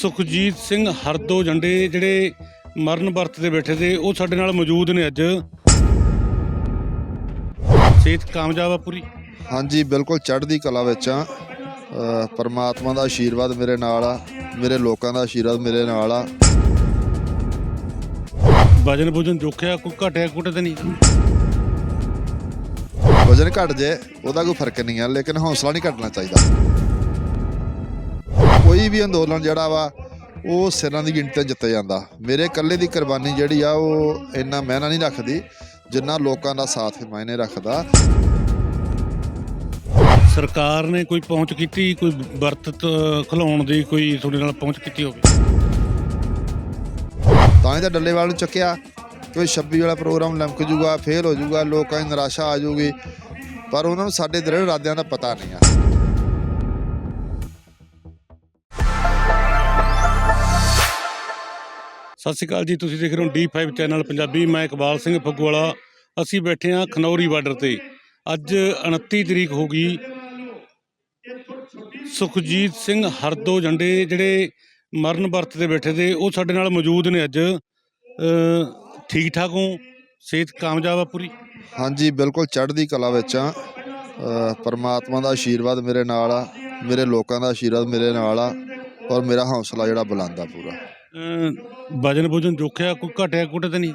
ਸੁਖਜੀਤ ਸਿੰਘ ਹਰਦੋ ਝੰਡੇ ਜਿਹੜੇ ਮਰਨ ਵਰਤ ਤੇ ਬੈਠੇ ਤੇ ਉਹ ਸਾਡੇ ਨਾਲ ਮੌਜੂਦ ਨੇ ਅੱਜ। ਸਿਹਤ ਕਾਮਯਾਬ ਆ ਪੂਰੀ? ਹਾਂਜੀ ਬਿਲਕੁਲ ਚੜ੍ਹਦੀ ਕਲਾ ਵਿੱਚ ਆ। ਪਰਮਾਤਮਾ ਦਾ ਆਸ਼ੀਰਵਾਦ ਮੇਰੇ ਨਾਲ ਆ ਮੇਰੇ ਲੋਕਾਂ ਦਾ ਆਸ਼ੀਰਵਾਦ ਮੇਰੇ ਨਾਲ ਆ। ਵਜਨ ਭੋਜਨ ਜੋਖਿਆ ਕੋਈ ਘਟਿਆ ਕੁਟੇ ਤੇ ਨਹੀਂ? ਵਜਨ ਘਟ ਜੇ ਉਹਦਾ ਕੋਈ ਫ਼ਰਕ ਨਹੀਂ ਆ ਲੇਕਿਨ ਹੌਸਲਾ ਨਹੀਂ ਘਟਣਾ ਚਾਹੀਦਾ। ਕੋਈ ਵੀ ਅੰਦੋਲਨ ਜਿਹੜਾ ਵਾ ਉਹ ਸਿਰਾਂ ਦੀ ਗਿਣਤੀ ਤੇ ਜਿੱਤਿਆ ਜਾਂਦਾ। ਮੇਰੇ ਇਕੱਲੇ ਦੀ ਕੁਰਬਾਨੀ ਜਿਹੜੀ ਆ ਉਹ ਇੰਨਾ ਮਹਿਨਾ ਨਹੀਂ ਰੱਖਦੀ ਜਿੰਨਾ ਲੋਕਾਂ ਦਾ ਸਾਥ ਮਾਇਨੇ ਰੱਖਦਾ। ਸਰਕਾਰ ਨੇ ਕੋਈ ਪਹੁੰਚ ਕੀਤੀ ਕੋਈ ਵਰਤ ਖਿਲਾਉਣ ਦੀ ਕੋਈ ਤੁਹਾਡੇ ਨਾਲ ਪਹੁੰਚ ਕੀਤੀ ਹੋਵੇ? ਤਾਂ ਹੀ ਤਾਂ ਡੱਲੇਵਾਲ ਨੂੰ ਚੱਕਿਆ ਕੋਈ 26 ਵਾਲਾ ਪ੍ਰੋਗਰਾਮ ਲੰਕ ਜੂਗਾ ਫੇਲ ਹੋ ਜੂਗਾ ਲੋਕਾਂ ਦੀ ਨਿਰਾਸ਼ਾ ਆ ਜੂਗੀ। ਪਰ ਉਹਨਾਂ ਨੂੰ ਸਾਡੇ ਦ੍ਰਿੜ ਇਰਾਦਿਆਂ ਦਾ ਪਤਾ ਨਹੀਂ ਆ। ਸਤਿ ਸ਼੍ਰੀ ਅਕਾਲ ਜੀ, ਤੁਸੀਂ ਦੇਖ ਰਹੇ ਹੋ D5 ਚੈਨਲ ਪੰਜਾਬੀ, ਮੈਂ ਇਕਬਾਲ ਸਿੰਘ ਫੱਗੂਵਾਲਾ ਅਸੀਂ ਬੈਠੇ ਹਾਂ ਖਨੌਰੀ ਬਾਰਡਰ ਤੇ। ਅੱਜ 29 ਤਰੀਕ ਹੋ ਗਈ। ਸੁਖਜੀਤ ਸਿੰਘ ਹਰਦੋ ਜੰਡੇ ਜਿਹੜੇ ਮਰਨ ਵਰਤ ਤੇ ਬੈਠੇ ਤੇ, ਉਹ ਸਾਡੇ ਨਾਲ ਮੌਜੂਦ ਨੇ ਅੱਜ। ਠੀਕ ਠਾਕ ਹੋ? ਸਿਹਤ ਕਾਮਯਾਬ ਆ ਪੂਰੀ? ਹਾਂਜੀ, ਬਿਲਕੁਲ ਚੜ੍ਹਦੀ ਕਲਾ ਵਿੱਚ ਆ ਪਰਮਾਤਮਾ ਦਾ ਆਸ਼ੀਰਵਾਦ ਮੇਰੇ ਨਾਲ ਆ। ਮੇਰੇ ਲੋਕਾਂ ਦਾ ਆਸ਼ੀਰਵਾਦ ਮੇਰੇ ਨਾਲ ਆ। ਔਰ ਮੇਰਾ ਹੌਸਲਾ ਜਿਹੜਾ ਬੁਲੰਦ ਆ ਪੂਰਾ। ਵਜਨ ਭੋਜਨ ਜੋਖਿਆ ਕੋਈ ਘਟਿਆ ਕੁਟੇ ਤੇ ਨਹੀਂ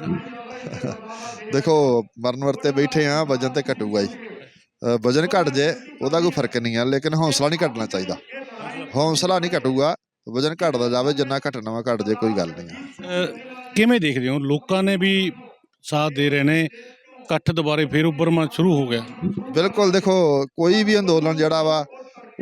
ਦੇਖੋ ਮਰਨ ਵਰਤੇ ਬੈਠੇ ਆ ਵਜਨ ਤੇ ਘਟੂਗਾ ਅ, ਵਜਨ ਘਟ ਜੇ ਉਹਦਾ ਕੋਈ ਫ਼ਰਕ ਨਹੀਂ ਆ ਲੇਕਿਨ ਹੌਸਲਾ ਨਹੀਂ ਘਟਣਾ ਚਾਹੀਦਾ। ਹੌਸਲਾ ਨਹੀਂ ਘਟੂਗਾ ਵਜਨ ਘਟਦਾ ਜਾਵੇ ਜਿੰਨਾ ਘਟਣਾ ਵਾ ਘਟ ਜੇ ਕੋਈ ਗੱਲ ਨਹੀਂ ਕਿਵੇਂ ਦੇਖਦੇ ਹੋ? ਲੋਕਾਂ ਨੇ ਵੀ ਸਾਥ ਦੇ ਰਹੇ ਨੇ ਇਕੱਠ ਦੁਬਾਰੇ ਫੇਰ ਉੱਭਰਨਾ ਸ਼ੁਰੂ ਹੋ ਗਿਆ। ਬਿਲਕੁਲ ਦੇਖੋ ਕੋਈ ਵੀ ਅੰਦੋਲਨ ਜਿਹੜਾ ਵਾ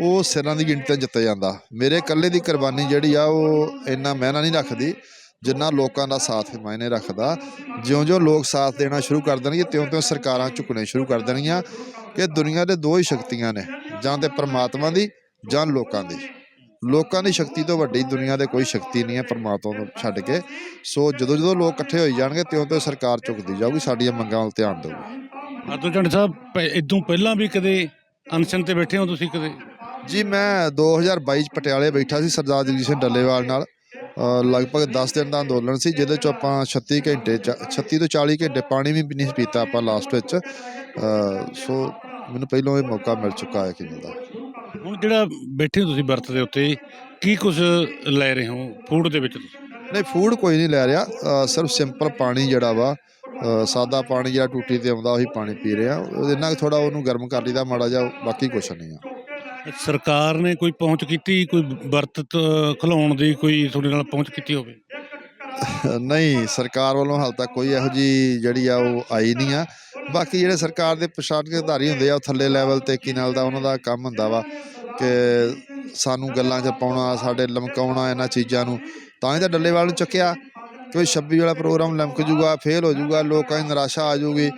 ਉਹ ਸਿਰਾਂ ਦੀ ਗਿਣਤੀ ਜਿੱਤਿਆ ਜਾਂਦਾ। ਮੇਰੇ ਇਕੱਲੇ ਦੀ ਕੁਰਬਾਨੀ ਜਿਹੜੀ ਆ, ਉਹ ਇੰਨਾ ਮਹਿਨਾ ਨਹੀਂ ਰੱਖਦੀ ਜਿੰਨਾ ਲੋਕਾਂ ਦਾ ਸਾਥ ਮਾਇਨੇ ਰੱਖਦਾ। ਜਿਉਂ-ਜਿਉਂ ਲੋਕ ਸਾਥ ਦੇਣਾ ਸ਼ੁਰੂ ਕਰ ਦੇਣਗੇ, ਤਿਉਂ-ਤਿਉਂ ਸਰਕਾਰਾਂ ਝੁਕਣੇ ਸ਼ੁਰੂ ਕਰ ਦੇਣਗੀਆਂ ਕਿ ਦੁਨੀਆ ਦੇ ਦੋ ਹੀ ਸ਼ਕਤੀਆਂ ਨੇ, ਜਾਂ ਤੇ ਪ੍ਰਮਾਤਮਾ ਦੀ ਜਾਂ ਲੋਕਾਂ ਦੀ। ਲੋਕਾਂ ਦੀ ਸ਼ਕਤੀ ਤੋਂ ਵੱਡੀ ਦੁਨੀਆ ਦੇ ਕੋਈ ਸ਼ਕਤੀ ਨਹੀਂ ਹੈ ਪਰਮਾਤਮਾ ਤੋਂ ਛੱਡ ਕੇ। ਸੋ ਜਦੋਂ ਜਦੋਂ ਲੋਕ ਇਕੱਠੇ ਹੋਈ ਜਾਣਗੇ, ਤਿਉਂ-ਤਿਉਂ ਸਰਕਾਰ ਝੁਕਦੀ ਜਾਊਗੀ, ਸਾਡੀਆਂ ਮੰਗਾਂ ਵੱਲ ਧਿਆਨ ਦੇਊਗੀ। ਆਦੋ ਝੰਡੇ ਸਾਹਿਬ ਇਦੋਂ ਪਹਿਲਾਂ ਵੀ ਕਦੇ ਅਨਸ਼ਨ ਤੇ ਬੈਠੇ ਹੋ ਤੁਸੀਂ ਕਦੇ? ਜੀ ਮੈਂ 2022 ਚ ਪਟਿਆਲੇ ਬੈਠਾ ਸੀ ਸਰਦਾਰ ਜਗਜੀਤ ਸਿੰਘ ਡੱਲੇਵਾਲ ਨਾਲ। ਲਗਭਗ 10 ਦਿਨ ਦਾ ਅੰਦੋਲਨ ਸੀ ਜਿਹਦੇ ਚ ਆਪਾਂ 36 ਘੰਟੇ ਚ 36 ਤੋਂ 40 ਘੰਟੇ ਪਾਣੀ ਵੀ ਨਹੀਂ ਪੀਤਾ ਆਪਾਂ ਲਾਸਟ ਵਿੱਚ। ਸੋ ਮੈਨੂੰ ਪਹਿਲਾਂ ਇਹ ਮੌਕਾ ਮਿਲ ਚੁੱਕਾ ਹੈ ਕਿ ਮਿਲਦਾ। ਹੁਣ ਜਿਹੜਾ ਬੈਠੇ ਤੁਸੀਂ ਵਰਤ ਦੇ ਉੱਤੇ ਕੀ ਕੁਝ ਲੈ ਰਹੇ ਹੋ ਫੂਡ ਦੇ ਵਿੱਚ? ਨਹੀਂ ਫੂਡ ਕੋਈ ਨਹੀਂ ਲੈ ਰਿਹਾ। ਸਿਰਫ ਸਿੰਪਲ ਪਾਣੀ ਜਿਹੜਾ ਵਾ ਸਾਦਾ ਪਾਣੀ ਜਿਹੜਾ ਟੂਟੀ ਤੇ ਆਉਂਦਾ ਉਹੀ ਪਾਣੀ ਪੀ ਰਿਹਾ ਇੰਨਾ ਥੋੜਾ ਉਹਨੂੰ ਗਰਮ ਕਰ ਲਈਦਾ ਮਾੜਾ ਜਿਹਾ ਬਾਕੀ ਕੁਛ ਨਹੀਂ ਆ। ਸਰਕਾਰ ਨੇ ਕੋਈ ਪਹੁੰਚ ਕੀਤੀ, ਕੋਈ ਵਰਤ ਤ- ਖਿਲਾਉਣ ਦੀ ਕੋਈ ਤੁਹਾਡੇ ਨਾਲ ਪਹੁੰਚ ਕੀਤੀ ਹੋਵੇ? ਨਹੀਂ, ਸਰਕਾਰ ਵੱਲੋਂ ਹਾਲ ਤੱਕ ਕੋਈ ਇਹੋ ਜੀ ਜਿਹੜੀ ਆ ਉਹ ਆਈ ਨਹੀਂ ਆ। ਬਾਕੀ ਜਿਹੜੇ ਸਰਕਾਰ ਦੇ ਪ੍ਰਸ਼ਾਸਨਿਕ ਅਧਿਕਾਰੀ ਹੁੰਦੇ ਆ, ਉਹ ਥੱਲੇ ਲੈਵਲ ਤੇ ਕੀ ਨਾਲ ਦਾ ਉਹਨਾਂ ਦਾ ਕੰਮ ਹੁੰਦਾ ਵਾ ਕਿ ਸਾਨੂੰ ਗੱਲਾਂ 'ਚ ਪਾਉਣਾ, ਸਾਡੇ ਲਮਕਾਉਣਾ, ਇਹਨਾਂ ਚੀਜ਼ਾਂ ਨੂੰ। ਤਾਂ ਹੀ ਤਾਂ ਡੱਲੇਵਾਲ ਨੂੰ ਚੱਕਿਆ। ਕਿ 26 ਵਾਲਾ ਪ੍ਰੋਗਰਾਮ ਲਮਕ ਜੂਗਾ ਫੇਲ ਹੋ ਜੂਗਾ, ਲੋਕਾਂ ਦੀ ਨਿਰਾਸ਼ਾ ਆ ਜੂਗੀ।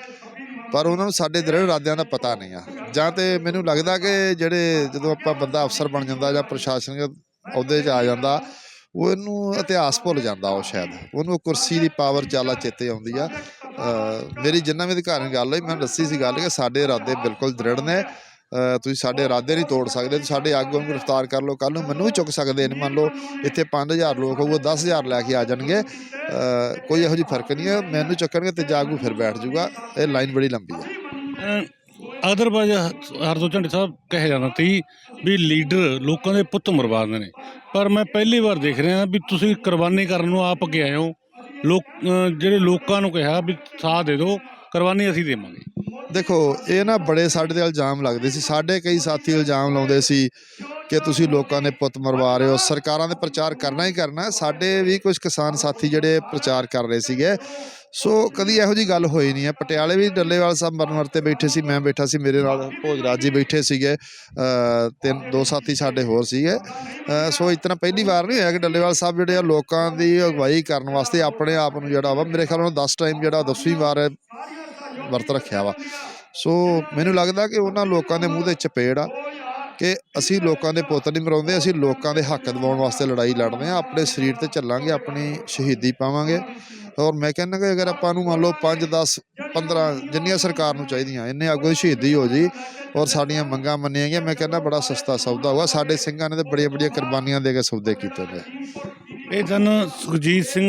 ਪਰ ਉਹਨਾਂ ਨੂੰ ਸਾਡੇ ਦ੍ਰਿੜ ਇਰਾਦਿਆਂ ਦਾ ਪਤਾ ਨਹੀਂ ਆ। ਜਾਂ ਤੇ ਮੈਨੂੰ ਲੱਗਦਾ ਕਿ ਜਿਹੜੇ ਜਦੋਂ ਆਪਾਂ ਬੰਦਾ ਅਫਸਰ ਬਣ ਜਾਂਦਾ ਜਾਂ ਪ੍ਰਸ਼ਾਸਨਿਕ ਅਹੁਦੇ 'ਚ ਆ ਜਾਂਦਾ ਉਹ ਇਹਨੂੰ ਇਤਿਹਾਸ ਭੁੱਲ ਜਾਂਦਾ ਉਹ ਸ਼ਾਇਦ। ਉਹਨੂੰ ਕੁਰਸੀ ਦੀ ਪਾਵਰ ਚਾਲਾ ਚੇਤੇ ਆਉਂਦੀ ਆ। ਮੇਰੀ ਜਿੰਨਾ ਵੀ ਅਧਿਕਾਰੀ ਗੱਲ ਹੋਈ, ਮੈਂ ਦੱਸੀ ਸੀ ਗੱਲ ਕਿ ਸਾਡੇ ਇਰਾਦੇ ਬਿਲਕੁਲ ਦ੍ਰਿੜ ਨੇ। ਤੁਸੀਂ ਸਾਡੇ ਇਰਾਦੇ ਨਹੀਂ ਤੋੜ ਸਕਦੇ ਤੁਸੀਂ ਸਾਡੇ ਆਗੂਆਂ ਨੂੰ ਗ੍ਰਿਫਤਾਰ ਕਰ ਲਓ ਕੱਲ ਨੂੰ ਮੈਨੂੰ ਵੀ ਚੁੱਕ ਸਕਦੇ ਨੇ। ਮੰਨ ਲਓ ਇੱਥੇ 5000 ਲੋਕ ਹੋਊਗਾ 10000 ਲੈ ਕੇ ਆ ਜਾਣਗੇ। ਕੋਈ ਇਹੋ ਜਿਹੀ ਫ਼ਰਕ ਨਹੀਂ ਹੈ, ਮੈਨੂੰ ਚੱਕਣਗੇ ਤੇ ਜਾਗੂ ਫਿਰ ਬੈਠ ਜਾਊਗਾ। ਇਹ ਲਾਈਨ ਬੜੀ ਲੰਬੀ ਹੈ। ਅਦਰਵਾਇਜ਼ ਹਰਦੋ ਝੰਡੇ ਸਾਹਿਬ ਕਹੇ ਜਾਂਦਾ ਸੀ ਵੀ ਲੀਡਰ ਲੋਕਾਂ ਦੇ ਪੁੱਤ ਮਰਵਾਉਂਦੇ ਨੇ। ਪਰ ਮੈਂ ਪਹਿਲੀ ਵਾਰ ਦੇਖ ਰਿਹਾ ਵੀ ਤੁਸੀਂ ਕੁਰਬਾਨੀ ਕਰਨ ਨੂੰ ਆਪ ਅੱਗੇ ਆਏ ਹੋ। ਲੋਕ ਜਿਹੜੇ ਲੋਕਾਂ ਨੂੰ ਕਿਹਾ ਵੀ ਸਾਥ ਦੇ ਦਿਓ, ਕੁਰਬਾਨੀ ਅਸੀਂ ਦੇਵਾਂਗੇ। ਦੇਖੋ ਇਹ ਨਾ ਬੜੇ ਸਾਡੇ ਤੇ ਇਲਜ਼ਾਮ ਲੱਗਦੇ ਸੀ। ਸਾਡੇ ਕਈ ਸਾਥੀ ਇਲਜ਼ਾਮ ਲਾਉਂਦੇ ਸੀ ਕਿ ਤੁਸੀਂ ਲੋਕਾਂ ਨੇ ਪੁੱਤ ਮਰਵਾ ਰਹੇ ਹੋ। ਸਰਕਾਰਾਂ ਦੇ ਪ੍ਰਚਾਰ ਕਰਨਾ ਹੀ ਕਰਨਾ ਸਾਡੇ ਵੀ ਕੁਝ ਕਿਸਾਨ ਸਾਥੀ ਜਿਹੜੇ ਪ੍ਰਚਾਰ ਕਰ ਰਹੇ ਸੀਗੇ। ਸੋ ਕਦੀ ਇਹੋ ਜੀ ਗੱਲ ਹੋਈ ਨਹੀਂ ਹੈ। ਪਟਿਆਲੇ ਵੀ ਡੱਲੇਵਾਲ ਸਾਹਿਬ ਮਰਨ ਵਰਤੇ ਬੈਠੇ ਸੀ। ਮੈਂ ਬੈਠਾ ਸੀ। ਮੇਰੇ ਨਾਲ ਭੋਜਰਾਜ ਜੀ ਬੈਠੇ ਸੀਗੇ। ਤਿੰਨ ਦੋ ਸਾਥੀ ਸਾਡੇ ਹੋਰ ਸੀਗੇ। ਅ, ਸੋ ਇਤਨਾ ਪਹਿਲੀ ਵਾਰ ਨਹੀਂ ਹੋਇਆ ਕਿ ਡੱਲੇਵਾਲ ਸਾਹਿਬ ਜਿਹੜੇ ਆ ਲੋਕਾਂ ਦੀ ਅਗਵਾਈ ਕਰਨ ਵਾਸਤੇ ਆਪਣੇ ਆਪ ਨੂੰ ਜਿਹੜਾ ਵਾ ਮੇਰੇ ਖਿਆਲ ਨਾਲ 10 ਟਾਈਮ ਜਿਹੜਾ 10ਵੀਂ ਵਾਰ ਵਰਤ ਰੱਖਿਆ ਵਾ। ਸੋ ਮੈਨੂੰ ਲੱਗਦਾ ਕਿ ਉਹਨਾਂ ਲੋਕਾਂ ਦੇ ਮੂੰਹ ਦੇ ਚਪੇੜ ਆ ਕਿ ਅਸੀਂ ਲੋਕਾਂ ਦੇ ਪੁੱਤ ਨਹੀਂ ਮਰਾਉਂਦੇ, ਅਸੀਂ ਲੋਕਾਂ ਦੇ ਹੱਕ ਦਿਵਾਉਣ ਵਾਸਤੇ ਲੜਾਈ ਲੜਦੇ ਆ ਆਪਣੇ ਸਰੀਰ ਤੇ ਚੱਲਾਂਗੇ, ਆਪਣੀ ਸ਼ਹੀਦੀ ਪਾਵਾਂਗੇ। ਔਰ ਮੈਂ ਕਹਿੰਦਾ ਕਿ ਅਗਰ ਆਪਾਂ ਨੂੰ ਮੰਨ ਲਓ 5 10 15 ਜਿੰਨੀਆਂ ਸਰਕਾਰ ਨੂੰ ਚਾਹੀਦੀਆਂ, ਇੰਨੇ ਅੱਗੋਂ ਸ਼ਹੀਦੀ ਹੋ ਜੀ ਔਰ ਸਾਡੀਆਂ ਮੰਗਾਂ ਮੰਨੀਆਂ ਗਈਆਂ, ਮੈਂ ਕਹਿੰਦਾ ਬੜਾ ਸਸਤਾ ਸੌਦਾ ਹੋਇਆ ਸਾਡੇ ਸਿੰਘਾਂ ਨੇ ਤੇ ਬੜੀਆਂ ਬੜੀਆਂ ਕੁਰਬਾਨੀਆਂ ਦੇ ਕੇ ਸੌਦੇ ਕੀਤੇ ਨੇ। ਇਹ ਸਨ ਸੁਖਜੀਤ ਸਿੰਘ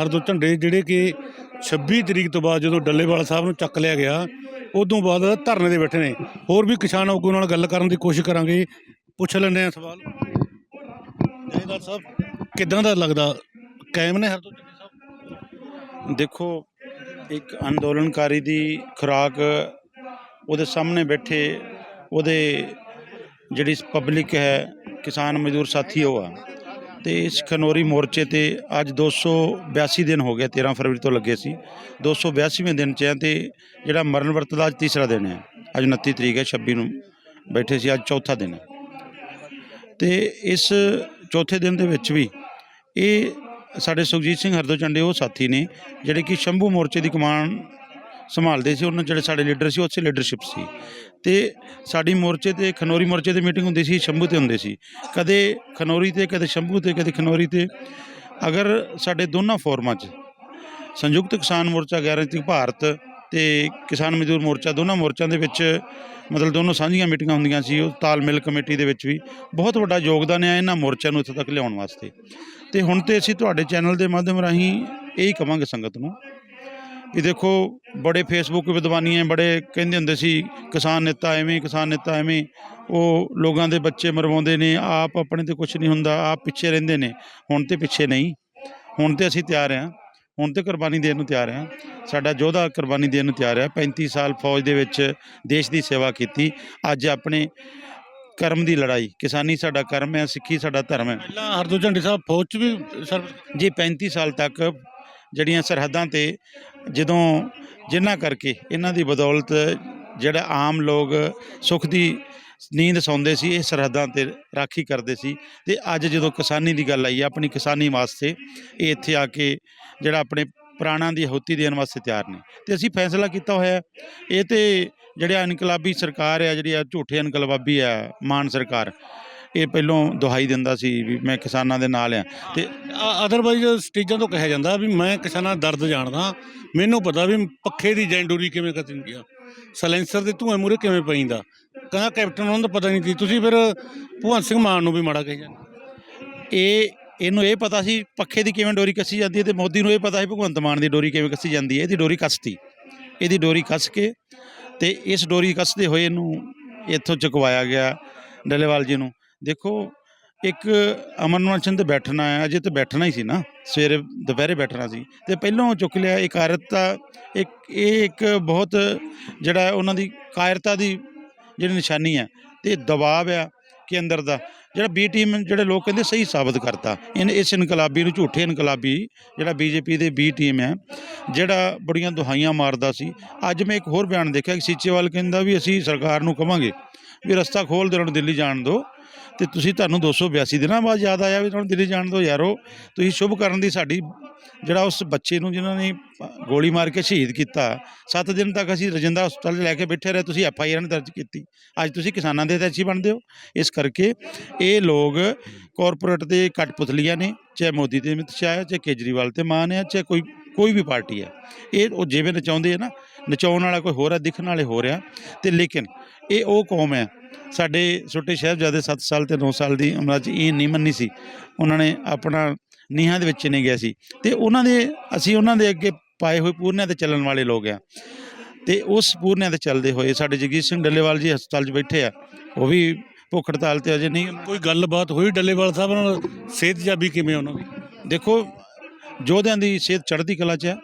ਹਰਦੋ ਝੰਡੇ ਜਿਹੜੇ ਕਿ 26 ਤਰੀਕ ਤੋਂ ਬਾਅਦ ਜਦੋਂ ਡੱਲੇਵਾਲ ਸਾਹਿਬ ਨੂੰ ਚੱਕ ਲਿਆ ਗਿਆ, ਉਦੋਂ ਬਾਅਦ ਧਰਨੇ ਦੇ ਬੈਠੇ ਨੇ। ਹੋਰ ਵੀ ਕਿਸਾਨ ਆਗੂ ਨਾਲ ਗੱਲ ਕਰਨ ਦੀ ਕੋਸ਼ਿਸ਼ ਕਰਾਂਗੇ। ਪੁੱਛ ਲੈਂਦੇ ਆ ਸਵਾਲ। ਜੈਦਾਰ ਸਾਹਿਬ, ਕਿਦਾਂ ਦਾ ਲੱਗਦਾ? ਕਾਇਮ ਨੇ ਹਰਦੋ ਝੰਡੇ ਸਾਹਿਬ? ਦੇਖੋ, ਇੱਕ ਅੰਦੋਲਨਕਾਰੀ ਦੀ ਖੁਰਾਕ ਉਹਦੇ ਸਾਹਮਣੇ ਬੈਠੇ, ਉਹਦੇ ਜਿਹੜੀ ਪਬਲਿਕ ਹੈ, ਕਿਸਾਨ ਮਜ਼ਦੂਰ ਸਾਥੀ ਉਹ ਆ। ਤੇ ਇਸ ਖਨੋਰੀ ਮੋਰਚੇ ਤੇ ਅੱਜ 282 ਦਿਨ ਹੋ ਗਏ 13 ਫਰਵਰੀ ਤੋਂ ਲੱਗੇ ਸੀ। 282ਵੇਂ ਦਿਨ 'ਚ ਆ ਤੇ ਜਿਹੜਾ ਮਰਨ ਵਰਤ ਦਾ ਅੱਜ ਤੀਸਰਾ ਦਿਨ ਹੈ। ਅੱਜ 29 ਤਰੀਕ ਹੈ 26 ਨੂੰ ਬੈਠੇ ਸੀ, ਅੱਜ ਚੌਥਾ ਦਿਨ ਹੈ। ਤੇ ਇਸ ਚੌਥੇ ਦਿਨ ਦੇ ਵਿੱਚ ਵੀ ਇਹ ਸਾਡੇ ਸੁਖਜੀਤ ਸਿੰਘ ਹਰਦੋ ਝੰਡੇ ਉਹ ਸਾਥੀ ਨੇ, ਜਿਹੜੇ ਕਿ ਸ਼ੰਭੂ ਮੋਰਚੇ ਦੀ ਕਮਾਨ ਸੰਭਾਲਦੇ ਸੀ, ਉਹਨਾਂ ਜਿਹੜੇ ਸਾਡੇ ਲੀਡਰ ਸੀ, ਉੱਥੇ ਲੀਡਰਸ਼ਿਪ ਸੀ। ਤੇ ਸਾਡੀ ਮੋਰਚੇ ਤੇ, ਖਨੋਰੀ ਮੋਰਚੇ ਤੇ ਮੀਟਿੰਗ ਹੁੰਦੀ ਸੀ, ਸ਼ੰਭੂ ਤੇ ਹੁੰਦੇ ਸੀ। ਕਦੇ ਖਨੋਰੀ ਤੇ, ਕਦੇ ਸ਼ੰਭੂ ਤੇ, ਕਦੇ ਖਨੋਰੀ ਤੇ। ਅਗਰ ਸਾਡੇ ਦੋਨਾਂ ਫੋਰਮਾਂ 'ਚ ਸੰਯੁਕਤ ਕਿਸਾਨ ਮੋਰਚਾ ਗੈਰੰਟੀ ਭਾਰਤ ਤੇ ਕਿਸਾਨ ਮਜ਼ਦੂਰ ਮੋਰਚਾ, ਦੋਨਾਂ ਮੋਰਚਿਆਂ ਦੇ ਵਿੱਚ ਮਤਲਬ ਦੋਨੋਂ ਸਾਂਝੀਆਂ ਮੀਟਿੰਗਾਂ ਹੁੰਦੀਆਂ ਸੀ, ਉਹ ਤਾਲਮੇਲ ਕਮੇਟੀ ਦੇ ਵਿੱਚ ਵੀ। ਬਹੁਤ ਵੱਡਾ ਯੋਗਦਾਨ ਹੈ ਇਹਨਾਂ ਮੋਰਚਿਆਂ ਨੂੰ ਇੱਥੇ ਤੱਕ ਲਿਆਉਣ ਵਾਸਤੇ। ਤੇ ਹੁਣ ਤੇ ਅਸੀਂ ਤੁਹਾਡੇ ਚੈਨਲ ਦੇ ਮਾਧਿਅਮ ਰਾਹੀਂ ਇਹੀ ਕਵਾਂਗੇ ਸੰਗਤ ਨੂੰ ਵੀ ਦੇਖੋ ਬੜੇ ਫੇਸਬੁੱਕ ਵਿਦਵਾਨੀਆਂ ਬੜੇ ਕਹਿੰਦੇ ਹੁੰਦੇ ਸੀ ਕਿਸਾਨ ਨੇਤਾ ਐਵੇਂ ਕਿਸਾਨ ਨੇਤਾ ਐਵੇਂ। ਉਹ ਲੋਕਾਂ ਦੇ ਬੱਚੇ ਮਰਵਾਉਂਦੇ ਨੇ ਆਪ ਆਪਣੇ ਤੇ ਕੁਝ ਨਹੀਂ ਹੁੰਦਾ ਆਪ ਪਿੱਛੇ ਰਹਿੰਦੇ ਨੇ। ਹੁਣ ਤੇ ਪਿੱਛੇ ਨਹੀਂ। ਹੁਣ ਤੇ ਅਸੀਂ ਤਿਆਰ ਹਾਂ ਹੁਣ ਤੇ ਕੁਰਬਾਨੀ ਦੇਣ ਨੂੰ ਤਿਆਰ ਹਾਂ ਸਾਡਾ ਯੋਧਾ ਕੁਰਬਾਨੀ ਦੇਣ ਨੂੰ ਤਿਆਰ ਹੈ 35 ਸਾਲ ਫੌਜ ਦੇ ਵਿੱਚ ਦੇਸ਼ ਦੀ ਸੇਵਾ ਕੀਤੀ। ਅੱਜ ਆਪਣੇ ਕਰਮ ਦੀ ਲੜਾਈ। ਕਿਸਾਨੀ ਸਾਡਾ ਕਰਮ ਹੈ ਸਿੱਖੀ ਸਾਡਾ ਧਰਮ ਹੈ ਪਹਿਲਾਂ ਹਰਦੋ ਝੰਡੇ ਸਾਹਿਬ ਫੌਜ 'ਚ ਵੀ ਸਰਵਿਸ ਜੀ 35 ਸਾਲ ਤੱਕ ਜਿਹੜੀਆਂ ਸਰਹੱਦਾਂ ਤੇ ਜਦੋਂ ਜਿਨ੍ਹਾਂ ਕਰਕੇ ਇਹਨਾਂ ਦੀ ਬਦੌਲਤ ਜਿਹੜਾ ਆਮ ਲੋਕ ਸੁੱਖ ਦੀ ਨੀਂਦ ਸੌਂਦੇ ਸੀ ਇਹ ਸਰਹੱਦਾਂ ਤੇ ਰਾਖੀ ਕਰਦੇ ਸੀ ਤੇ ਅੱਜ ਜਦੋਂ ਕਿਸਾਨੀ ਦੀ ਗੱਲ ਆਈ ਹੈ, ਆਪਣੀ ਕਿਸਾਨੀ ਵਾਸਤੇ ਇਹ ਇੱਥੇ ਆ ਕੇ ਜਿਹੜਾ ਆਪਣੇ ਪ੍ਰਾਣਾਂ ਦੀ ਆਹੂਤੀ ਦੇਣ ਵਾਸਤੇ ਤਿਆਰ ਨੇ ਤੇ ਅਸੀਂ ਫੈਸਲਾ ਕੀਤਾ ਹੋਇਆ ਇਹ ਤੇ ਜਿਹੜਾ ਇਨਕਲਾਬੀ ਸਰਕਾਰ ਹੈ ਜਿਹੜੀ ਆ ਝੂਠੇ ਇਨਕਲਾਬੀ ਆ ਮਾਨ ਸਰਕਾਰ ਇਹ ਪਹਿਲੋਂ ਦੁਹਾਈ ਦਿੰਦਾ ਸੀ ਵੀ ਮੈਂ ਕਿਸਾਨਾਂ ਦੇ ਨਾਲ ਆ। ਤੇ ਅਦਰਵਾਈਜ਼ ਸਟੇਜਾਂ ਤੋਂ ਕਿਹਾ ਜਾਂਦਾ ਵੀ ਮੈਂ ਕਿਸਾਨਾਂ ਦਾ ਦਰਦ ਜਾਣਦਾ। ਮੈਨੂੰ ਪਤਾ ਵੀ ਪੱਖੇ ਦੀ ਜੈਂਡੂਰੀ ਕਿਵੇਂ ਕੱਟਣੀ ਆ। ਸਲੈਂਸਰ ਦੇ ਧੂਏ ਮੂਰੇ ਕਿਵੇਂ ਪੈਂਦਾ। ਕਹਿੰਦਾ ਕੈਪਟਨ ਉਹਨਾਂ ਦਾ ਪਤਾ ਨਹੀਂ ਸੀ। ਤੁਸੀਂ ਫਿਰ ਭਗਵੰਤ ਸਿੰਘ ਮਾਨ ਨੂੰ ਵੀ ਮਾੜਾ ਕਹੀ ਜਾਂਦੇ। ਇਹ, ਇਹਨੂੰ ਇਹ ਪਤਾ ਸੀ ਪੱਖੇ ਦੀ ਕਿਵੇਂ ਡੋਰੀ ਕੱਸੀ ਜਾਂਦੀ ਹੈ ਤੇ ਮੋਦੀ ਨੂੰ ਇਹ ਪਤਾ ਸੀ ਭਗਵੰਤ ਮਾਨ ਦੀ ਡੋਰੀ ਕਿਵੇਂ ਕੱਸੀ ਜਾਂਦੀ ਹੈ। ਇਹਦੀ ਡੋਰੀ ਕੱਸਤੀ। ਇਹਦੀ ਡੋਰੀ ਕੱਸ ਕੇ ਤੇ ਇਸ ਡੋਰੀ ਕੱਸਦੇ ਹੋਏ ਇਹਨੂੰ ਇੱਥੋਂ ਚੁਕਵਾਇਆ ਗਿਆ ਡੱਲੇਵਾਲ ਜੀ ਨੂੰ। ਦੇਖੋ, ਇੱਕ ਅਮਰਨਾਥ ਸਿੰਘ ਤੇ ਬੈਠਣਾ ਹੈ, ਅਜੇ ਤੇ ਬੈਠਣਾ ਹੀ ਸੀ ਨਾ, ਸਵੇਰੇ ਦੁਪਹਿਰੇ ਬੈਠਣਾ ਸੀ। ਤੇ ਪਹਿਲਾਂ ਚੁੱਕ ਲਿਆ, ਇੱਕ ਕਾਇਰਤਾ ਇੱਕ, ਇਹ ਇੱਕ ਬਹੁਤ ਜਿਹੜਾ ਉਹਨਾਂ ਦੀ ਕਾਇਰਤਾ ਦੀ ਜਿਹੜੀ ਨਿਸ਼ਾਨੀ ਹੈ, ਤੇ ਦਬਾਅ ਆ ਕਿ ਅੰਦਰ ਦਾ, ਜਿਹੜਾ ਬੀ ਟੀਮ ਜਿਹੜੇ ਲੋਕ ਕਹਿੰਦੇ ਸਹੀ ਸਾਬਤ ਕਰਤਾ ਇਹਨੇ ਇਸ ਇਨਕਲਾਬੀ ਨੂੰ, ਝੂਠੇ ਇਨਕਲਾਬੀ, ਜਿਹੜਾ ਬੀਜੇਪੀ ਦੇ ਬੀ ਟੀਮ ਹੈ, ਜਿਹੜਾ ਬੜੀਆਂ ਦੁਹਾਈਆਂ ਮਾਰਦਾ ਸੀ। ਅੱਜ ਮੈਂ ਇੱਕ ਹੋਰ ਬਿਆਨ ਦੇਖਿਆ ਕਿ ਸੀਚੇਵਾਲ ਕਹਿੰਦਾ ਵੀ ਅਸੀਂ ਸਰਕਾਰ ਨੂੰ ਕਵਾਂਗੇ, ਵੀ ਰਸਤਾ ਖੋਲ ਦੇ ਦਿੱਲੀ ਜਾਣ ਦਿਓ ਤੇ ਤੁਸੀਂ ਤੁਹਾਨੂੰ 282 ਦਿਨਾਂ ਬਾਅਦ ਯਾਦ ਆਇਆ ਵੀ ਤੁਹਾਨੂੰ ਦਿੱਲੀ ਜਾਣ ਦਿਓ ਯਾਰੋ, ਤੁਸੀਂ ਸ਼ੁਭ ਕਰਨ ਦੀ ਸਾਡੀ ਜਿਹੜਾ ਉਸ ਬੱਚੇ ਨੂੰ ਜਿਨ੍ਹਾਂ ਨੇ ਗੋਲੀ ਮਾਰ ਕੇ ਸ਼ਹੀਦ ਕੀਤਾ 7 ਦਿਨ ਤੱਕ ਅਸੀਂ ਰਜਿੰਦਾ ਹਸਪਤਾਲ 'ਚ ਲੈ ਕੇ ਬੈਠੇ ਰਹੇ, ਤੁਸੀਂ ਐਫ ਆਈ ਆਰ ਦਰਜ ਕੀਤੀ। ਅੱਜ ਤੁਸੀਂ ਕਿਸਾਨਾਂ ਦੇ ਤੈਚੀ ਬਣਦੇ ਹੋ। ਇਸ ਕਰਕੇ ਇਹ ਲੋਕ ਕਾਰਪੋਰੇਟ ਦੇ ਕਠਪੁਤਲੀਆਂ ਨੇ, ਚਾਹੇ ਮੋਦੀ 'ਤੇ ਅਮਿਤ ਸ਼ਾਹ ਹੈ, ਚਾਹੇ ਕੇਜਰੀਵਾਲ ਤੇ ਮਾਨ ਹੈ, ਚਾਹੇ ਕੋਈ ਕੋਈ ਵੀ ਪਾਰਟੀ ਹੈ। ਇਹ ਉਹ ਜਿਵੇਂ ਨਚਾਉਂਦੇ ਆ ਨਾ, ਨਚਾਉਣ ਵਾਲਾ ਕੋਈ ਹੋਰ ਹੈ, ਦਿਖਣ ਵਾਲੇ ਹੋ ਰਿਹਾ ਤੇ ਲੇਕਿਨ ਇਹ ਉਹ ਕੌਮ ਹੈ ਸਾਡੇ ਛੋਟੇ ਸਾਹਿਬਜ਼ਾਦੇ 7 ਸਾਲ ਤੇ 9 ਸਾਲ ਦੀ ਉਮਰ 'ਚ ਇਹ ਨਹੀਂ ਮੰਨੀ ਸੀ। ਉਹਨਾਂ ਨੇ ਆਪਣਾ ਨੀਹਾਂ ਦੇ ਵਿੱਚ ਨਹੀਂ ਗਿਆ ਸੀ। ਤੇ ਉਹਨਾਂ ਦੇ ਅਸੀਂ ਉਹਨਾਂ ਦੇ ਅੱਗੇ ਪਾਏ ਹੋਏ ਪੂਰਨਿਆਂ ਤੇ ਚੱਲਣ ਵਾਲੇ ਲੋਕ ਆ। ਤੇ ਉਸ ਪੂਰਨਿਆਂ ਤੇ ਚੱਲਦੇ ਹੋਏ ਸਾਡੇ ਜਗਜੀਤ ਸਿੰਘ ਡੱਲੇਵਾਲ ਜੀ ਹਸਪਤਾਲ 'ਚ ਬੈਠੇ ਆ। ਉਹ ਵੀ ਭੁੱਖ ਹੜਤਾਲ ਤੇ ਅਜੇ ਨਹੀਂ ਕੋਈ ਗੱਲਬਾਤ ਹੋਈ ਡੱਲੇਵਾਲ ਸਾਹਿਬ ਨਾਲ? ਸਿਹਤ ਜਾਬੀ ਕਿਵੇਂ ਉਹਨਾਂ ਦੀ? ਦੇਖੋ ਯੋਧਿਆਂ ਦੀ ਸਿਹਤ ਚੜ੍ਹਦੀ ਕਲਾ 'ਚ ਹੈ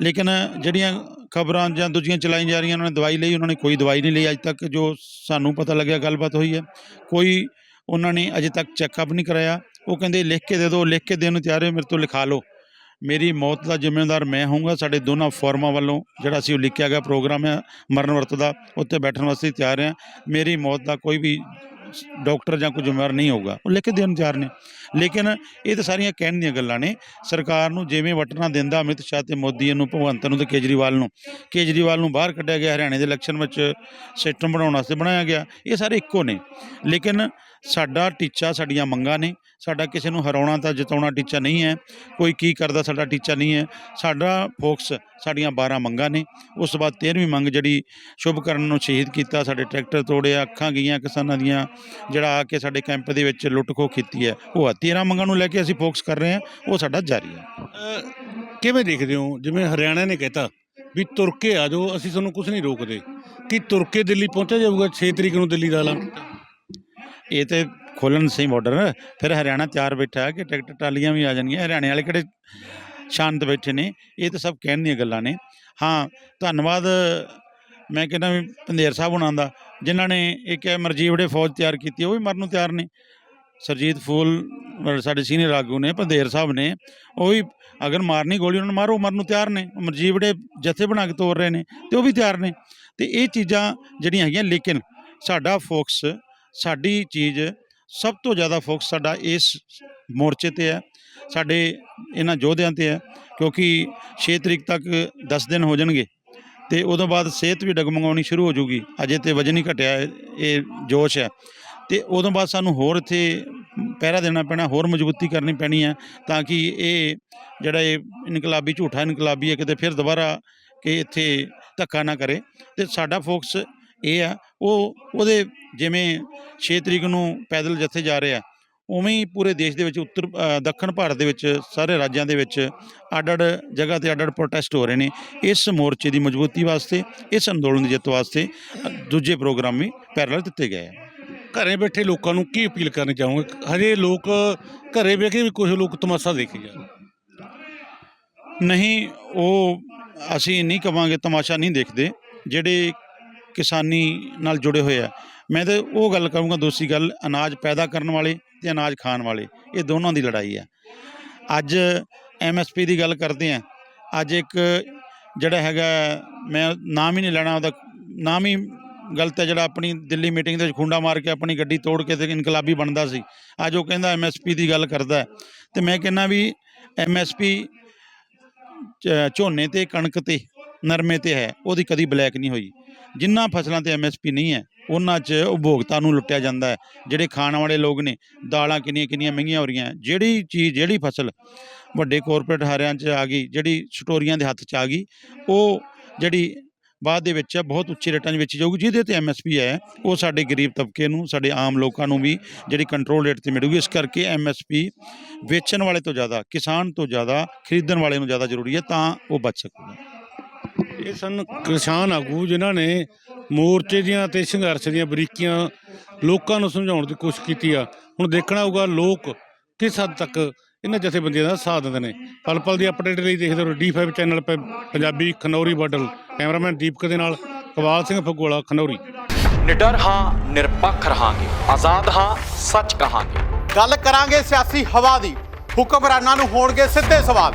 ਲੇਕਿਨ ਜਿਹੜੀਆਂ ਖਬਰਾਂ ਜਾਂ ਦੂਜੀਆਂ ਚਲਾਈਆਂ ਜਾ ਰਹੀਆਂ, ਉਹਨਾਂ ਨੇ ਦਵਾਈ ਲਈ, ਉਹਨਾਂ ਨੇ ਕੋਈ ਦਵਾਈ ਨਹੀਂ ਲਈ ਅੱਜ ਤੱਕ, ਜੋ ਸਾਨੂੰ ਪਤਾ ਲੱਗਿਆ, ਗੱਲਬਾਤ ਹੋਈ ਹੈ। ਕੋਈ ਉਹਨਾਂ ਨੇ ਅਜੇ ਤੱਕ ਚੈੱਕਅਪ ਨਹੀਂ ਕਰਾਇਆ। ਉਹ ਕਹਿੰਦੇ, ਲਿਖ ਕੇ ਦੇ ਦਿਓ, ਲਿਖ ਕੇ ਦੇਣ ਨੂੰ ਤਿਆਰ ਹੋ, ਮੇਰੇ ਤੋਂ ਲਿਖਾ ਲਓ। ਮੇਰੀ ਮੌਤ ਦਾ ਜ਼ਿੰਮੇਵਾਰ ਮੈਂ ਹੋਊਂਗਾ। ਸਾਡੇ ਦੋਨਾਂ ਫੋਰਮਾਂ ਵੱਲੋਂ ਜਿਹੜਾ ਅਸੀਂ ਉਹ ਲਿਖਿਆ ਗਿਆ ਪ੍ਰੋਗਰਾਮ ਹੈ, ਮਰਨ ਵਰਤ ਦਾ ਉੱਤੇ ਬੈਠਣ ਵਾਸਤੇ ਤਿਆਰ ਹਾਂ। ਮੇਰੀ ਮੌਤ ਦਾ ਕੋਈ ਵੀ ਡਾਕਟਰ ਜਾਂ ਕੋਈ ਜ਼ਿੰਮੇਵਾਰ ਨਹੀਂ ਹੋਊਗਾ। ਉਹ ਲਿਖ ਕੇ ਦੇਣ ਨੂੰ ਤਿਆਰ ਨੇ। ਲੇਕਿਨ ਇਹ ਤਾਂ ਸਾਰੀਆਂ ਕਹਿਣ ਦੀਆਂ ਗੱਲਾਂ ਨੇ। ਸਰਕਾਰ ਨੂੰ ਜਿਵੇਂ ਵਟਣਾ ਦਿੰਦਾ ਅਮਿਤ ਸ਼ਾਹ ਤੇ ਮੋਦੀ ਨੂੰ ਭਗਵੰਤ ਨੂੰ ਤੇ ਕੇਜਰੀਵਾਲ ਨੂੰ ਕੇਜਰੀਵਾਲ ਨੂੰ ਬਾਹਰ ਕੱਢਿਆ ਗਿਆ। ਹਰਿਆਣੇ ਦੇ ਇਲੈਕਸ਼ਨ ਵਿੱਚ ਸਿਸਟਮ ਬਣਾਉਣ ਵਾਸਤੇ ਬਣਾਇਆ ਗਿਆ। ਇਹ ਸਾਰੇ ਇੱਕੋ ਨੇ। ਲੇਕਿਨ ਸਾਡਾ ਟੀਚਾ ਸਾਡੀਆਂ ਮੰਗਾਂ ਨੇ, ਸਾਡਾ ਕਿਸੇ ਨੂੰ ਹਰਾਉਣਾ ਤਾਂ ਜਿਤਾਉਣਾ ਟੀਚਾ ਨਹੀਂ ਹੈ, ਕੋਈ ਕੀ ਕਰਦਾ ਸਾਡਾ ਟੀਚਾ ਨਹੀਂ ਹੈ, ਸਾਡਾ ਫੋਕਸ ਸਾਡੀਆਂ 12 ਮੰਗਾਂ ਨੇ, ਉਸ ਤੋਂ ਬਾਅਦ 13ਵੀਂ ਮੰਗ ਜਿਹੜੀ ਸ਼ੁਭਕਰਨ ਨੂੰ ਸ਼ਹੀਦ ਕੀਤਾ, ਸਾਡੇ ਟਰੈਕਟਰ ਤੋੜਿਆ, ਅੱਖਾਂ ਗਈਆਂ ਕਿਸਾਨਾਂ ਦੀਆਂ, ਜਿਹੜਾ ਆ ਕੇ ਸਾਡੇ ਕੈਂਪ ਦੇ ਵਿੱਚ ਲੁੱਟ ਖੋਹ ਕੀਤੀ ਹੈ, ਉਹ ਆ 13 ਮੰਗਾਂ ਨੂੰ ਲੈ ਕੇ ਅਸੀਂ ਫੋਕਸ ਕਰ ਰਹੇ ਹਾਂ, ਉਹ ਸਾਡਾ ਜਾਰੀ ਹੈ। ਕਿਵੇਂ ਦੇਖਦੇ ਹੋ, ਜਿਵੇਂ ਹਰਿਆਣਾ ਨੇ ਕਹਿਤਾ ਵੀ ਤੁਰ ਕੇ ਆ ਜਾਓ, ਅਸੀਂ ਤੁਹਾਨੂੰ ਕੁਝ ਨਹੀਂ ਰੋਕਦੇ, ਕੀ ਤੁਰ ਕੇ ਦਿੱਲੀ ਪਹੁੰਚਿਆ ਜਾਊਗਾ 6 ਤਰੀਕ ਨੂੰ ਦਿੱਲੀ ਦਾ ਐਲਾਨ ਇਹ ਤੇ ਖੋਲਣ ਸਹੀ ਬਾਰਡਰ ਫਿਰ ਹਰਿਆਣਾ ਤਿਆਰ ਬੈਠਾ ਹੈ ਕਿ ਟਰੈਕਟਰ ਟਰਾਲੀਆਂ ਵੀ ਆ ਜਾਣਗੀਆਂ। ਹਰਿਆਣੇ ਵਾਲੇ ਕਿਹੜੇ ਸ਼ਾਂਤ ਬੈਠੇ ਨੇ, ਇਹ ਤਾਂ ਸਭ ਕਹਿਣ ਦੀਆਂ ਗੱਲਾਂ ਨੇ। ਹਾਂ, ਧੰਨਵਾਦ। ਮੈਂ ਕਹਿੰਦਾ ਵੀ ਪੰਧੇਰ ਸਾਹਿਬ ਹੁਣਾਂ ਦਾ, ਜਿਨ੍ਹਾਂ ਨੇ ਇੱਕ ਮਰਜੀਵੜੇ ਫੌਜ ਤਿਆਰ ਕੀਤੀ, ਉਹ ਵੀ ਮਰਨ ਨੂੰ ਤਿਆਰ ਨੇ। ਸਰਜੀਤ ਫੂਲ ਸਾਡੇ ਸੀਨੀਅਰ ਆਗੂ ਨੇ, ਪੰਧੇਰ ਸਾਹਿਬ ਨੇ, ਉਹ ਵੀ ਅਗਰ ਮਾਰਨੀ ਗੋਲੀ ਉਹਨਾਂ ਨੂੰ ਮਾਰੋ ਮਰਨ ਨੂੰ ਤਿਆਰ ਨੇ। ਮਰਜੀਵੜੇ ਜਥੇ ਬਣਾ ਕੇ ਤੋਰ ਰਹੇ ਨੇ, ਤੇ ਉਹ ਵੀ ਤਿਆਰ ਨੇ। ਤੇ ਇਹ ਚੀਜ਼ਾਂ ਜਿਹੜੀਆਂ ਹੈਗੀਆਂ, ਲੇਕਿਨ ਸਾਡਾ ਫੋਕਸ ਸਾਡੀ ਚੀਜ਼ ਸਭ ਤੋਂ ਜ਼ਿਆਦਾ ਫੋਕਸ ਸਾਡਾ ਇਸ ਮੋਰਚੇ ਤੇ ਹੈ ਸਾਡੇ ਇਹਨਾਂ ਯੋਧਿਆਂ ਤੇ ਹੈ ਕਿਉਂਕਿ 6 ਤਰੀਕ ਤੱਕ 10 ਦਿਨ ਹੋ ਜਾਣਗੇ ਤੇ ਉਦੋਂ ਬਾਅਦ ਸਿਹਤ ਵੀ ਡਗਮਗਾਉਣੀ ਸ਼ੁਰੂ ਹੋ ਜੂਗੀ ਅਜੇ ਤੇ ਵਜਨ ਹੀ ਘਟਿਆ ਹੈ, ਇਹ ਜੋਸ਼ ਹੈ। ਤੇ ਉਦੋਂ ਬਾਅਦ ਸਾਨੂੰ ਹੋਰ ਇੱਥੇ ਪਹਿਰਾ ਦੇਣਾ ਪੈਣਾ ਹੋਰ ਮਜ਼ਬੂਤੀ ਕਰਨੀ ਪੈਣੀ ਹੈ ਤਾਂ ਕਿ ਇਹ ਜਿਹੜਾ ਇਹ ਇਨਕਲਾਬੀ ਝੂਠਾ ਇਨਕਲਾਬੀ ਹੈ ਕਿਤੇ ਫਿਰ ਦੁਬਾਰਾ ਕਿ ਇੱਥੇ ਧੱਕਾ ਨਾ ਕਰੇ। ਤੇ ਸਾਡਾ ਫੋਕਸ ਇਹ ਆ ਉਹ ਉਹਦੇ ਜਿਵੇਂ 6 ਤਰੀਕ ਨੂੰ ਪੈਦਲ ਜੱਥੇ ਜਾ ਰਹੇ ਉਵੇਂ ਹੀ ਪੂਰੇ ਦੇਸ਼ ਦੇ ਵਿੱਚ ਉੱਤਰ ਦੱਖਣ ਭਾਰਤ ਦੇ ਵਿੱਚ ਸਾਰੇ ਰਾਜਾਂ ਦੇ ਵਿੱਚ ਅੱਡ-ਅੱਡ ਜਗ੍ਹਾ ਤੇ ਅੱਡ-ਅੱਡ ਪ੍ਰੋਟੈਸਟ ਹੋ ਰਹੇ ਨੇ। ਇਸ ਮੋਰਚੇ ਦੀ ਮਜ਼ਬੂਤੀ ਵਾਸਤੇ ਇਸ ਅੰਦੋਲਨ ਦੀ ਜਿੱਤ ਵਾਸਤੇ ਦੂਜੇ ਪ੍ਰੋਗਰਾਮ ਵੀ ਪੈਰਲਲ ਦਿੱਤੇ ਗਏ ਆ। ਘਰੇ ਬੈਠੇ ਲੋਕਾਂ ਨੂੰ ਕੀ ਅਪੀਲ ਕਰਨੀ ਚਾਹੋਗੇ? ਹਜੇ ਲੋਕ ਘਰੇ ਬੈਠ ਕੇ ਵੀ ਕੁਝ ਲੋਕ ਤਮਾਸ਼ਾ ਦੇਖੀ ਜਾਂਦੇ ਨਹੀਂ ਉਹ ਅਸੀਂ ਨਹੀਂ ਕਵਾਂਗੇ ਤਮਾਸ਼ਾ ਨਹੀਂ ਦੇਖਦੇ। ਜਿਹੜੇ ਕਿਸਾਨੀ ਨਾਲ ਜੁੜੇ ਹੋਏ ਆ ਮੈਂ ਤਾਂ ਉਹ ਗੱਲ ਕਰੂੰਗਾ ਦੂਸਰੀ ਗੱਲ, ਅਨਾਜ ਪੈਦਾ ਕਰਨ ਵਾਲੇ ਤੇ ਅਨਾਜ ਖਾਣ ਵਾਲੇ, ਇਹ ਦੋਨਾਂ ਦੀ ਲੜਾਈ ਹੈ। ਅੱਜ ਐਮਐਸਪੀ ਦੀ ਗੱਲ ਕਰਦੇ ਆ ਅੱਜ ਇੱਕ ਜਿਹੜਾ ਹੈਗਾ, ਮੈਂ ਨਾਮ ਹੀ ਨਹੀਂ ਲੈਣਾ ਉਹਦਾ, ਨਾਮ ਹੀ ਗਲਤ ਹੈ ਜਿਹੜਾ ਆਪਣੀ ਦਿੱਲੀ ਮੀਟਿੰਗ ਦੇ ਵਿੱਚ ਖੁੰਡਾ ਮਾਰ ਕੇ ਆਪਣੀ ਗੱਡੀ ਤੋੜ ਕੇ ਤੇ ਇਨਕਲਾਬੀ ਬਣਦਾ ਸੀ। ਅੱਜ ਉਹ ਕਹਿੰਦਾ ਐਮਐਸਪੀ ਦੀ ਗੱਲ ਕਰਦਾ ਹੈ। ਤੇ ਮੈਂ ਕਹਿੰਦਾ ਵੀ ਐਮਐਸਪੀ ਚ- ਝੋਨੇ ਤੇ ਕਣਕ ਤੇ ਨਰਮੇ ਤੇ ਹੈ, ਉਹਦੀ ਕਦੀ ਬਲੈਕ ਨਹੀਂ ਹੋਈ। ਜਿੰਨਾ ਫਸਲਾਂ ਤੇ ਐਮਐਸਪੀ ਨਹੀਂ ਹੈ, ਉਹਨਾਂ 'ਚ ਉਪਭੋਗਤਾ ਨੂੰ ਲੁੱਟਿਆ ਜਾਂਦਾ ਹੈ। ਜਿਹੜੇ ਖਾਣ ਵਾਲੇ ਲੋਕ ਨੇ, ਦਾਲਾਂ ਕਿੰਨੀਆਂ ਕਿੰਨੀਆਂ ਮਹਿੰਗੀਆਂ ਹੋ ਰਹੀਆਂ ਜਿਹੜੀ ਚੀਜ਼, ਜਿਹੜੀ ਫਸਲ ਵੱਡੇ ਕਾਰਪੋਰੇਟ ਹਾਰਿਆਂ 'ਚ ਆ ਗਈ, ਜਿਹੜੀ ਸਟੋਰੀਆਂ ਦੇ ਹੱਥ 'ਚ ਆ ਗਈ, ਉਹ ਜਿਹੜੀ ਬਾਅਦ ਦੇ ਵਿੱਚ ਬਹੁਤ ਉੱਚੇ ਰੇਟਾਂ 'ਚ ਵੇਚੀ ਜਾਊਗੀ। ਜਿਹਦੇ ਤੇ ਐਮਐਸਪੀ ਹੈ, ਉਹ ਸਾਡੇ ਗਰੀਬ ਤਬਕੇ ਨੂੰ, ਸਾਡੇ ਆਮ ਲੋਕਾਂ ਨੂੰ ਵੀ ਜਿਹੜੀ ਕੰਟਰੋਲ ਰੇਟ ਤੇ ਮਿਲੂਗੀ। ਇਸ ਕਰਕੇ ਐਮਐਸਪੀ ਵੇਚਣ ਵਾਲੇ ਤੋਂ ਜ਼ਿਆਦਾ, ਕਿਸਾਨ ਤੋਂ ਜ਼ਿਆਦਾ, ਖਰੀਦਣ ਵਾਲੇ ਨੂੰ ਜ਼ਿਆਦਾ ਜ਼ਰੂਰੀ ਹੈ, ਤਾਂ ਉਹ ਬਚ ਸਕੂਗਾ ਇਹ ਸਨ ਕਿਸਾਨ ਆਗੂ ਜਿਨ੍ਹਾਂ ਨੇ ਮੋਰਚੇ ਦੀਆਂ ਤੇ ਸੰਘਰਸ਼ ਦੀਆਂ ਬਰੀਕੀਆਂ ਲੋਕਾਂ ਨੂੰ ਸਮਝਾਉਣ ਦੀ ਕੋਸ਼ਿਸ਼ ਕੀਤੀ ਆ। ਹੁਣ ਦੇਖਣਾ ਹੋਊਗਾ ਲੋਕ ਕਿਸ ਹੱਦ ਤੱਕ ਇਹਨਾਂ ਜਥੇਬੰਦੀਆਂ ਦਾ ਸਾਥ ਦਿੰਦੇ ਨੇ। ਪਲ ਪਲ ਦੀ ਅਪਡੇਟ ਲਈ ਦੇਖਦੇ ਰਹੋ D5 ਚੈਨਲ 'ਤੇ ਪੰਜਾਬੀ ਖਨੌਰੀ ਬਾਡਲ। ਕੈਮਰਾਮੈਨ ਦੀਪਕ ਦੇ ਨਾਲ ਕਵਾਲ ਸਿੰਘ ਫਗੋਲਾ ਖਨੌਰੀ। ਨਿਡਰ ਹਾਂ ਨਿਰਪੱਖ ਰਹਾਂਗੇ। ਆਜ਼ਾਦ ਹਾਂ ਸੱਚ ਕਹਾਂਗੇ। ਗੱਲ ਕਰਾਂਗੇ ਸਿਆਸੀ ਹਵਾ ਦੀ। ਹੁਕਮਰਾਨਾਂ ਨੂੰ ਹੋਣਗੇ ਸਿੱਧੇ ਸਵਾਲ।